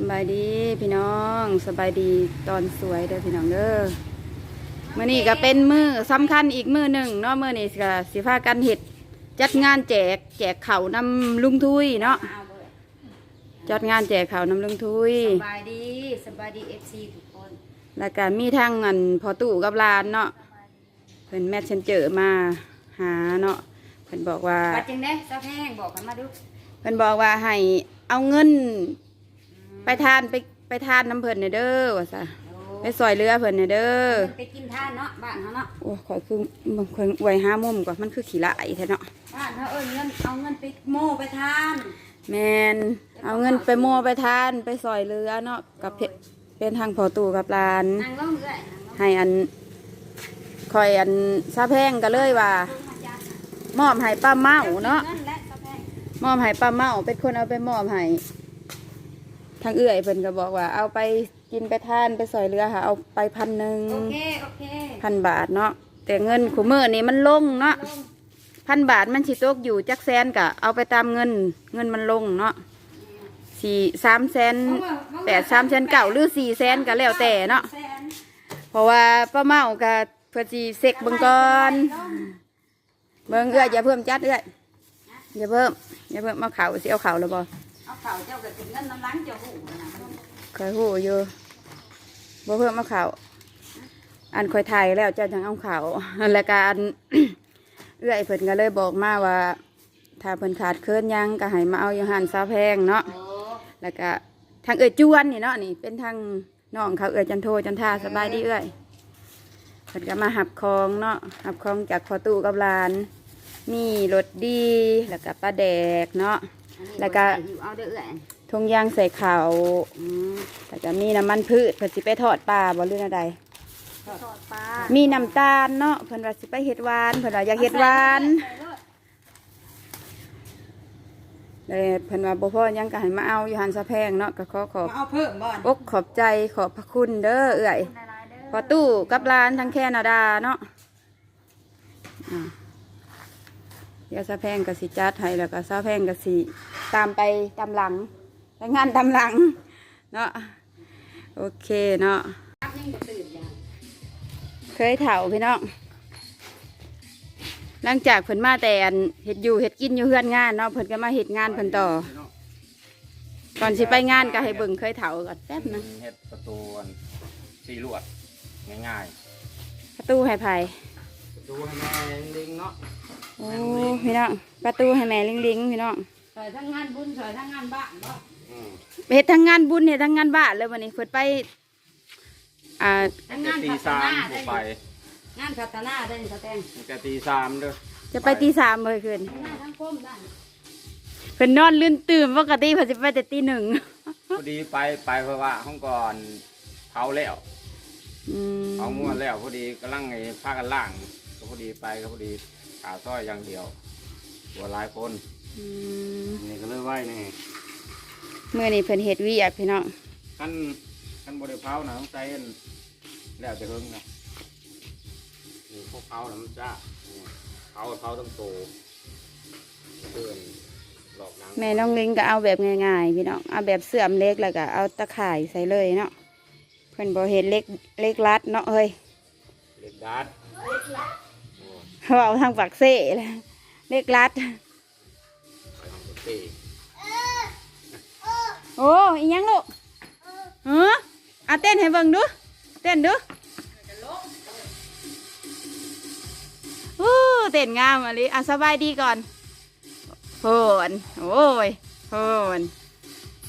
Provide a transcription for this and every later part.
สบายดีพี่น้องสบายดีตอนสวยเด้อพี่น้องเด้อมื่อนี้ก็เป็นมือสำคัญอีกมือหนึ่งเนาะมื่อนี้ก็สิพากันเห็ดจัดงานแจก แจกเข่าวนำลุงทุยเนาะจัดงานแจกเข่าวนำลุงทุยสบายดีสบายดีเอฟซีทุกคนแล้วก็มีทั้งอันพอตู้กับหลานเนาะเพิ่นแมทเชนเจอมาหาเนาะเพิ่นบอกว่าปัดจังได้เจ้าแพงบอกกันมาดูเพิ่นบอกว่าให้เอาเงิน ไปทานไปไปทานน้ำเพิ่นเนเด้อว่าซะไปซอยเรือเพิ่นเนเด้อไปกินท่านเนาะบ้านเขาเนาะโอ้ข่อยคือบางคนไว้ห้ามุมก่อนมันคือขี้ละไอแท้เนาะบ้านเขาเอ้ยเงินเอาเงินไปโม่ไปทานแมนเอาเงินไปโมไปทานไปซอยเรือเนาะกับเพเป็นทางพอตู่กับหลานนางร้องเรื่อยนางร้องให้อันคอยอันซาแพงก็เลยว่ามาจ้ามอบให้ป้าเมาเนาะเงินและเจ้าแพงมอบให้ป้าเมาเป็นคนเอาไปมอบให้ ทางเอื้อยเพิ่นก็บอกว่าเอาไปกินไปทานไปซอยเรือค่ะเอาไปพันหนึ่งโอเค โอเคพันบาทเนาะแต่เงินขุมือนี่มันลงเนาะลงพันบาทมันสิตกอยู่จักแสนกะเอาไปตามเงินเงินมันลงเนาะสี่สามแสนแปดสามแสนเก่าหรือสี่แสนก็แล้วแต่เนาะแสนเพราะว่าป้าเมากับเพื่อจีเซ็กเบิ่งก่อนเบิ่งเอื้อยอย่าเพิ่มจัดเอื้อยอย่าเพิ่มอย่าเพิ่มเอาเข่าสิเอาเข่าแล้วบ่ เอาเข่าเจ้าก็ถึงเงินน้ำล้างเจ้าหูนะมันคอยหูอยู่บ่เพิ่มเอาเข่าอันคอยถ่ายแล้วเจ้าจังเอาเข่าแล้วการเอื้อยเพิ่นก็เลยบอกมาว่า ถ้าเพิ่นขาดเคินหยังก็ให้มาเอาอยู่หันซาแพงเนาะโอ้แล้วก็ทางเอื้อยจวนนี่เนาะนี่ เป็นทางน้องเขาเอื้อยจันโทจันทาสบายดีเอื้อยเพิ่นก็มาหับคองเนาะหับคองจากพอตู้กับหลาน มีรถดีแล้วก็ปลาแดกเนาะอันนี้ แล้วก็บ่ใส่หิวเอาเด้อเอ้ยทงยางใส่ขาวอืมแล้วก็มีน้ำมันพืชเพิ่นสิไปทอดปลาบ่เรื่องอะไรทอดปลามีน้ำตาลเนาะเพิ่นว่าสิไปเฮ็ดหวานเพิ่นว่าอยากเฮ็ดหวานใส่เลยเลยเพิ่นว่าบ่พอหยังก็ให้มาเอาอยู่หันซาแพงเนาะก็ขอขอบมาเอาเพิ่มบ่อนอกขอบใจขอบพระคุณเด้อเอื้อยละลายเด้อพอตู้กับร้านทั้งแคนาดาเนาะอ่า เดี๋ยวซาแพงกับสิจัดให้แล้วก็ซาแพงกับสิตามไปตามหลังไปงานตามหลังเนาะโอเคเนาะครับยังบ่ตื่นยังเคยเถาพี่น้องหลังจากเพิ่นมาแต่อันเห็ดอยู่เห็ดกินอยู่เฮือนงานเนาะเพิ่นก็มาเห็ดงานเพิ่นต่อก่อนสิไปงานก็ให้เบิ่งเคยเถาก่อนแป๊บหนึงเฮ็ดประตูอันสี่ลวดง่ายประตูให้ไผ่ๆประตูให้แม่ลิงเนาะ โอ้พี่น้องประตูให้แม่ลิงลิงๆพี่น้องสอยทั้งงานบุญสอยทั้งงานบ้านบ่อืมเฮ็ดทั้งงานบุญเฮ็ดทั้งงานบ้านเลยวันนี้เพิ่นไปอ่าทั้งจะงานตีพัฒสามนาผู้ได้ไป งานพัฒนาได้สแตงมันจะตีสามเด้อจะไปตีสามเลยคืนทั้งงานทั้งคมได้เพิ่นนอนลื่นตื่นปกติเพิ่นสิไปแต่ตีหนึ่งพอดีไปไปเพราะว่าห้องก่อนเผาแล้วอืมเผาม้วนแล้วพอดีกำลังไอ้พากันล่างก็พอดีไปก็พอดี ขาซ้อยอย่างเดียว ตัวหลายคนอืมนี่ก็เลยไหวนี่มื้อนี้เพิ่นเฮ็ดเวียกพี่น้องขั้นขั้นบริเผานะต้องใจอันแล้วจะเฮิงนะนี่พวกเผานะมันจะนี่เผาเผาต้องโตเพื่อนหลอกหนังแม่น้องลิงก็เอาแบบง่ายๆพี่น้องเอาแบบเสื่อมเล็กแล้วก็เอาตะข่ายใส่เลยเนาะเพิ่นบ่เฮ็ดเล็กเล็กรัดเนาะเฮ้ย เล็กดัด เขาเอาทางปากเซ่เลยเล็กรัดไปทำตีโอ้อีหยังลูกเออเอาเต้นให้เบิ่งดูเต้นดูอู้เต้นงามอะลิอะสบายดีก่อนโหนโอ้ยโหน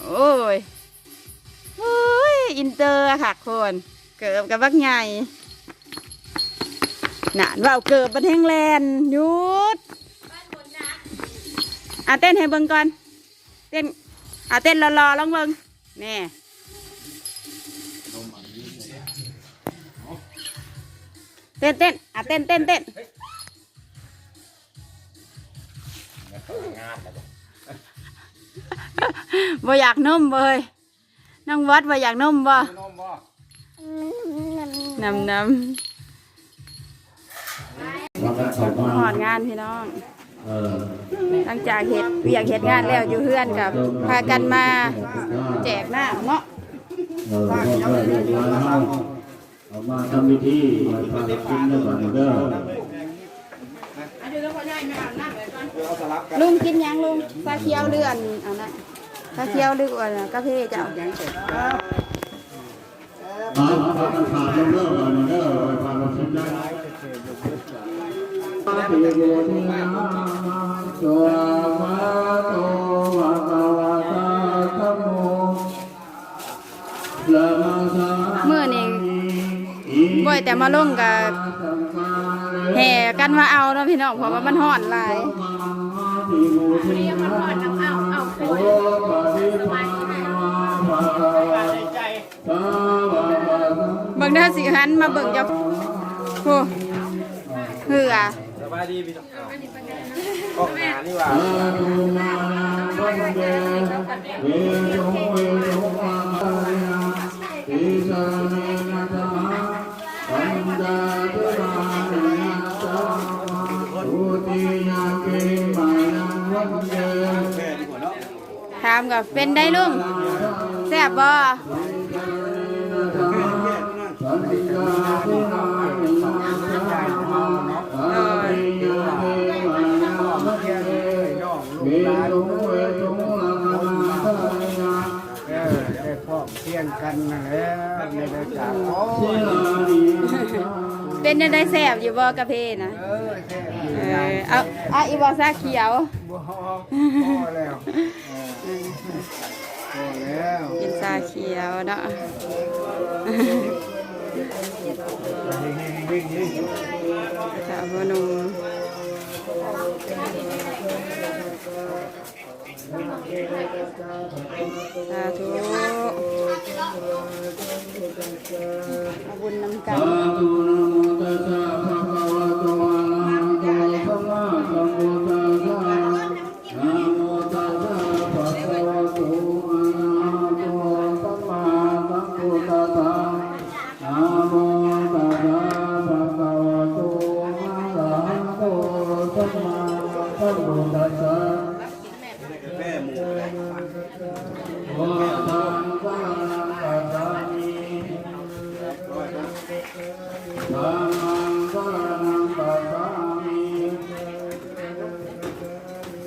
โอ้ยโอ้ยอินเตอร์อะค่ะคน เกิบกับบักใหญ่ หนานว่าวเกิบบันแห้งแลนหยุดอะเต้นให้เบิ่งก่อน เต้นอะเต้นรอๆลองเบิ่งแน่เต้นเต้นอะเต้นเต้นเต้นงานแล้วบ่อยากนุ่มเลยน้องวัดบ่อยากนุ่มบ่นมบ่น้ำน้ำ หอดงานพี่น้อง หลังจากเฮ็ดเวียกเฮ็ดงานแล้วอยู่เฮือนกับพากันมาแจกหน้าเนาะเออพ่อแม่ลูกหลานเฮาเอามาทำพิธีมาพากินในบ้านเด้อลุงกินยังลุงชาเขียวเลื่อนอันนั้นชาเขียวหรือว่ากาแฟเจ้าเอาพากันผ่านเด้อบ้านเด้อพากันกินได้ ปิโยตินาสวามะโตวะกวะตาธัมโมละมังสามื้อนี้บ่อยแต่มาลงกับแห่กันมาเอาเนาะพี่น้องเพราะว่ามันฮ้อนหลายเบิ่งเด้อสิหันมาเบิ่งจ้าโอ้เหือ บายดีพี่น้องกล้องหน้านี่ว่าถามกับเป็นได้ลุงแซ่บบ่ เพียงกันนั่นแหละในรายการโอ้เป็นได้ได้แซ่บอยู่บ่กระเพนะเออแค่เออเอาเอาอีบ่ซาเขียวบ่พอแล้วเออพอแล้วกินซาเขียวเนาะสาวบหนุม สาธุเอาบุญนำกันสาธุนะโมตัสสะภะคะวะโตอะระหะโตสัมมาสัมพุทธัสสะนะโมตัสสะภะคะวะโตอะระหะโตสัม มาสัมพุทธัสสะนะโมตัสสะภะคะวะโตอะระหะโตสัมมาสัมพุทธัสสะวะทังสานังกัจจามิ ธัมมังสรณังคัจฉามิ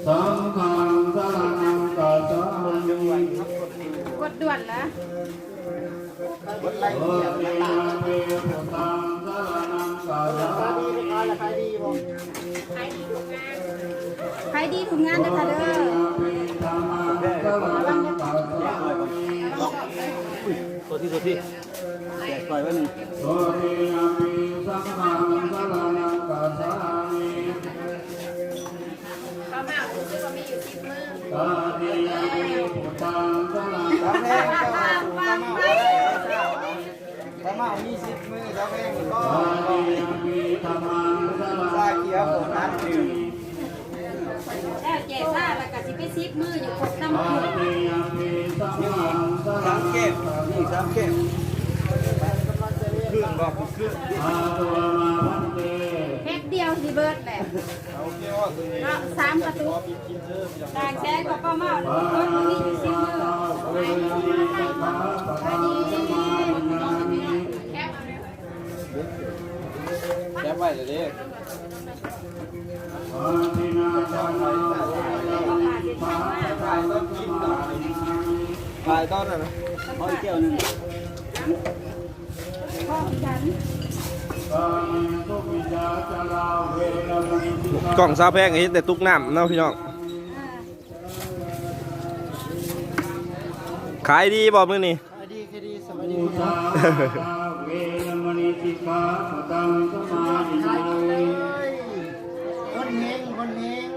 สังฆังสรณังคัจฉามิ กดด่วนแล้ว โอเมนะเมพุทธังสรณังคัจฉามิ ใครดีทุกงานเด้อค่ะเด้อ ตัวที่ตัวที่แจกปล่อยไว้หนึ่งโอเมนะเมสังฆังสรณังคัจฉามิตาติยะเมพุทธังสรณังคัจฉามิถ้ามามีสิบมือแล้วแม่งก็ตาติยะเมธัมมังสรณังชาเขียวของนั้นดื่มแล้วแจกซ่าแล้วก็สิไปซิกมืออยู่ครบน้ำอามือ เมยะเมสัมมังสรสามณัเก็งบนี่สามเก็บเครื่องบอกเครื่องอาตัวมาพันเตแพ็กเดียวสิเบิดแหละเอาเกี่ยวตัวนี้เนาะสามกระตุกต่างแช่ก็ป้าเมาปาคนนี้อยู่ซิกมือตาเวรมีสัพพะปะทังสมานามิแจกไว้เลยดิอาทินาจานาโวระมิปะปะทังสมานามิปลายต้นน่ะนะ เอาอีกแก้วหนึงพ่อฉันกาเมสุมิจาจาราเวรมณีสิกกล่องซาวแพงเห็นแต่ตุกน้ำเนาะพี่น้อง ขายดีบ่มื้อนี้ดีคดีสวัสดีมุสาเวรมณีสิกขาปะทังสมาธินามิคนเฮงคนเฮง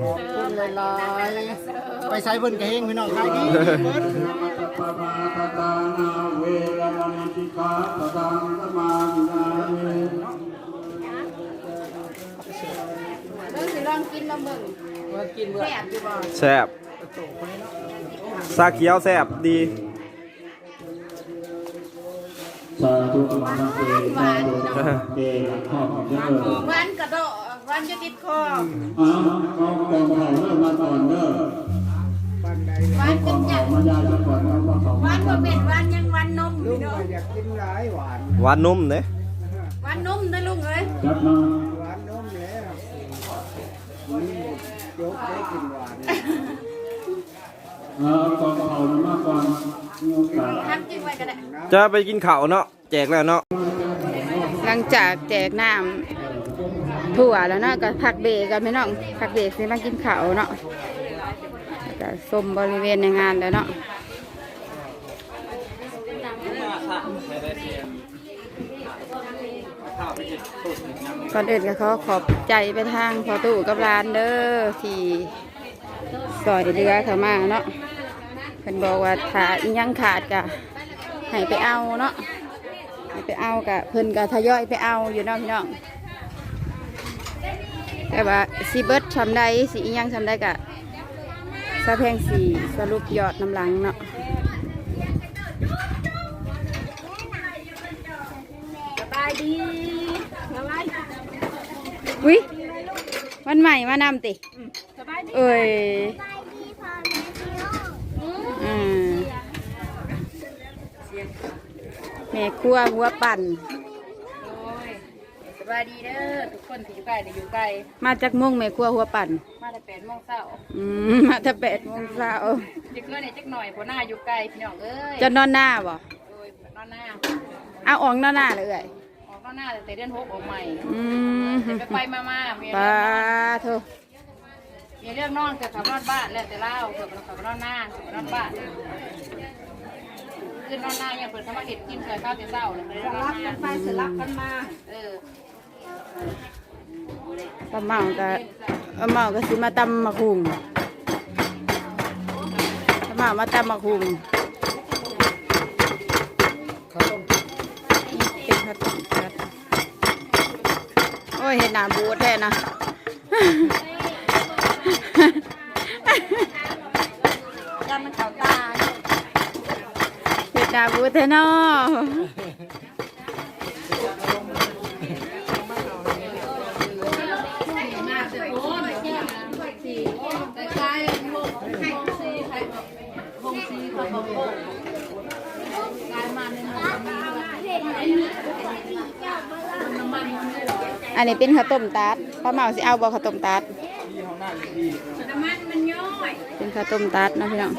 ขอบคุณหลายๆไปใช้เบิ้นกระเฮงพี่น้องขายดีเบิ้น ปะปะปะตานาเวรมณีสิกขาปะทังสมาธินามิเด้อสิลองกินมาเบิ่งมากินเมื่อแซ่บอยู่บ่แซ่บซาเขียวแซ่บดีสาธุอรหันเตสาธุอรหันเตหลังห้องเด้อหวานกระโดดหวันจะติดคอเอาเอากองเขาเริ่มมาก่อนเด้อวันกเป็อนงหยัเขางมา ยายมาก่อนเอากองเขาวัมานบ่เป็นวันยังวันนมพี่น้องอยากกินหลายหวานหวานนุ่มเด้วันนมนะลุงเอ้ยจัดมาหวานนมแล้วมันหมดยกได้กินหวานเอากองเขามาก่อนมีโอกาสทำจริงไว้ก็ได้จะไปกินข้าวเนาะแจกแล้วเนาะหลังจากแจกน้ำถั่วแล้วเนาะก็พักเบรกกันพี่น้องพักเบรกสิมากินข้าวเนาะแล้ว ก็ชมบริเวณในงานแล้วเนาะก่อนอื่นก็ขอขอบใจไปทางพอตู้กับร้านเด้อที่สอยเรือเข้ามาเนาะเพิ่นบอกว่าถ้ายังขาดก็ให้ไปเอาเนาะให้ไปเอากะเพิ่นกะทยอยไปเอาอยู่เนาะพี่น้องแต่ว่าสีเบิร์ดทำได้สีอิยังทำได้กะะแพงสีสรุปยอดน้ำหลังเนาะสบายดีวิวันใหม่มานำติเอ้ยอืมแม่ครัวหัวปั่นส บายดีเด้อทุกคนที่อยู่ใกล้หรืออยู่ไกลมาจากโมงแม่ครัวหัวปั่น มาแต่แปดโมงเช้าอืมมาแต่แปดโมงเช้าจะเกินเนี่ยจักหน่อยเพราะหน้าอยู่ไกลพี่น้องเอ้ยจะนอนหน้าบ่โดยนอนหน้าเอาออกนอนหน้าเลยเอ้ยออกนอนหน้าแต่เดือนหกออกใหม่อืมไปไปมามามีปลาโทมีเรื่องนอนกับขับนอนบ้านแล้วแต่เล่าเผื่อขับนอนหน้าขับนอนบ้านคือนอนหน้าเนี่ยเปิดเข้ามาเห็ดกินเคยข้าวแต่เช้าเลยเลยนอนหน้าไปสลับกันมา เออ ปลาเมาก็ปลาเมาก็สิมาตำมะคุงปลาเมามาตำมะคุงเป็นข้าวต้มกัดโอ้ยเห็นหน้าบูดแท้นะยามันเขาตาเห็ดหน้าบูดแท้เนาะ อันนี้เป็นข้าวต้มตัดป้าเมาสิเอาบ่ข้าวต้มตัดน้ำมันมันย่อยเป็นข้าวต้มตัดนะพี่น้อง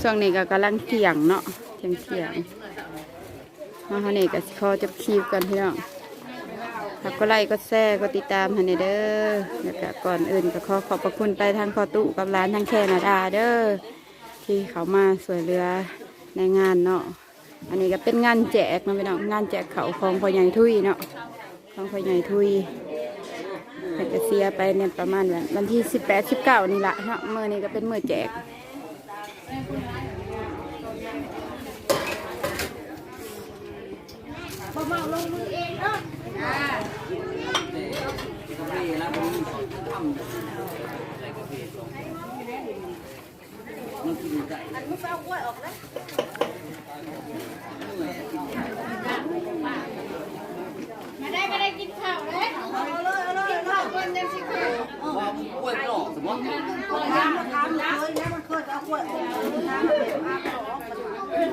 ช่วงนี้ก็กำลังเที่ยงเนาะเที่ยงเที่ยงมาฮานี่ก็ขอจับคีบกันพี่น้อง ถ้าก็ไล่ก็แชร์ก็ติดตามฮันเด้อแล้วก็ก่อนอื่นก็ขอขอบพระคุณไปทางคอตุกับร้านทางแคนาดาเด้อที่เขามาสวยเรือในงานเนาะอันนี้ก็เป็นงานแจกนะพี่น้องงานแจกเขาของพ่อใหญ่ทุยเนาะของพ่อใหญ่ทุยเป็นกระเซียไปเนี่ยประมาณวันที่สิบแปดสิบเก้านี่ละเะเมื่อนี้ก็เป็นเมื่อแจกบ่มาลงมือ มาไม่ได้กินข้าวเลยกินข้าวก่อนยังสิข้าวว่ากล้วยหลอกสมมติ น้ำมันทำเลยน้ำมันเคยเอาขวดออกน้ำมันเป็นมาก